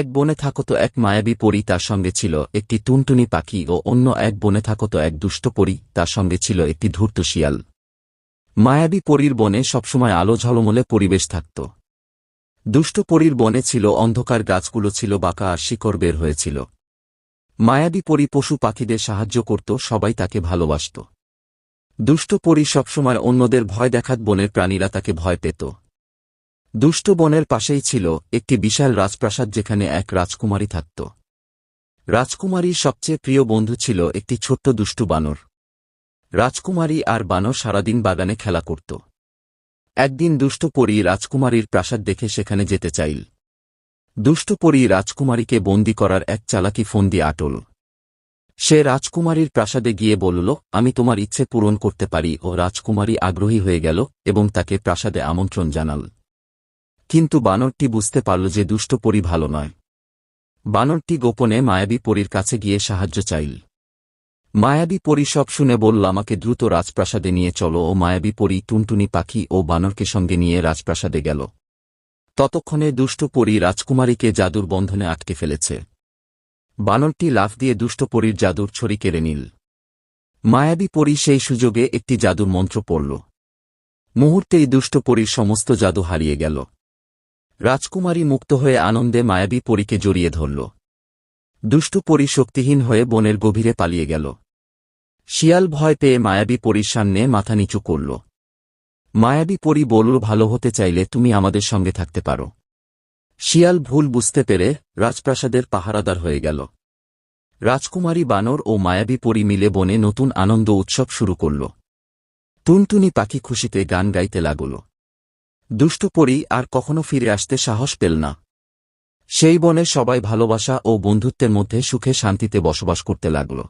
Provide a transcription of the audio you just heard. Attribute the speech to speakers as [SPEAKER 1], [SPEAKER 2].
[SPEAKER 1] এক বনে থাকত এক মায়াবী পরী তার সঙ্গে ছিল, একটি টুনটুনি পাখি ও অন্য এক বনে থাকত এক দুষ্ট পরী তার সঙ্গে ছিল একটি ধূর্ত শিয়াল। মায়াবী পরীর বনে সবসময় আলো ঝলমলে পরিবেশ থাকত। দুষ্ট পরীর বনে ছিল অন্ধকার, গাছগুলো ছিল বাঁকা আর শিকড় বের হয়েছিল। মায়াবী পরী পশু পাখিদের সাহায্য করত, সবাই তাকে ভালোবাসত। দুষ্ট পরী সবসময় অন্যদের ভয় দেখাত, বনের প্রাণীরা তাকে ভয় পেত। দুষ্ট বনের পাশেই ছিল একটি বিশাল রাজপ্রাসাদ যেখানে এক রাজকুমারী থাকত। রাজকুমারীর সবচেয়ে প্রিয় বন্ধু ছিল একটি ছোট্ট দুষ্টু বানর। রাজকুমারী আর বানর সারাদিন বাগানে খেলা করত। একদিন দুষ্ট পরী রাজকুমারীর প্রাসাদ দেখে সেখানে যেতে চাইল। দুষ্ট পরী রাজকুমারীকে বন্দি করার এক চালাকি ফন্দি আটল। সে রাজকুমারীর প্রাসাদে গিয়ে বলল, আমি তোমার ইচ্ছে পূরণ করতে পারি। ও রাজকুমারী আগ্রহী হয়ে গেল এবং তাকে প্রাসাদে আমন্ত্রণ জানাল। কিন্তু বানরটি বুঝতে পারল যে দুষ্ট পরী ভালো নয়। বানরটি গোপনে মায়াবী পরীর কাছে গিয়ে সাহায্য চাইল। মায়াবী পরী সব শুনে বলল, আমাকে দ্রুত রাজপ্রাসাদে নিয়ে চলো। ও মায়াবী পরী, টুনটুনি পাখি ও বানরকে সঙ্গে নিয়ে রাজপ্রাসাদে গেল। ততক্ষণে দুষ্ট পরী রাজকুমারীকে জাদুর বন্ধনে আটকে ফেলেছে। বানরটি লাফ দিয়ে দুষ্ট পরীর জাদুর ছড়ি কেড়ে নিল। মায়াবী পরী সেই সুযোগে একটি জাদুর মন্ত্র পড়ল। মুহূর্তেই দুষ্ট পরীর সমস্ত জাদু হারিয়ে গেল। রাজকুমারী মুক্ত হয়ে আনন্দে মায়াবী পরীকে জড়িয়ে ধরল। দুষ্টু পরী শক্তিহীন হয়ে বনের গভীরে পালিয়ে গেল। শিয়াল ভয় পেয়ে মায়াবী পরীর সামনে মাথা নিচু করল। মায়াবী পরী বলল, ভালো হতে চাইলে তুমি আমাদের সঙ্গে থাকতে পারো। শিয়াল ভুল বুঝতে পেরে রাজপ্রাসাদের পাহারাদার হয়ে গেল। রাজকুমারী বানর ও মায়াবী পরী মিলে বনে নতুন আনন্দ উৎসব শুরু করল। টুনটুনি পাখি খুশিতে গান গাইতে লাগল। দুষ্ট পড়ি আর কখনো ফিরে আসতে সাহস পেল না। সেই বনে সবাই ভালোবাসা ও বন্ধুত্বের মধ্যে সুখে শান্তিতে বসবাস করতে লাগল।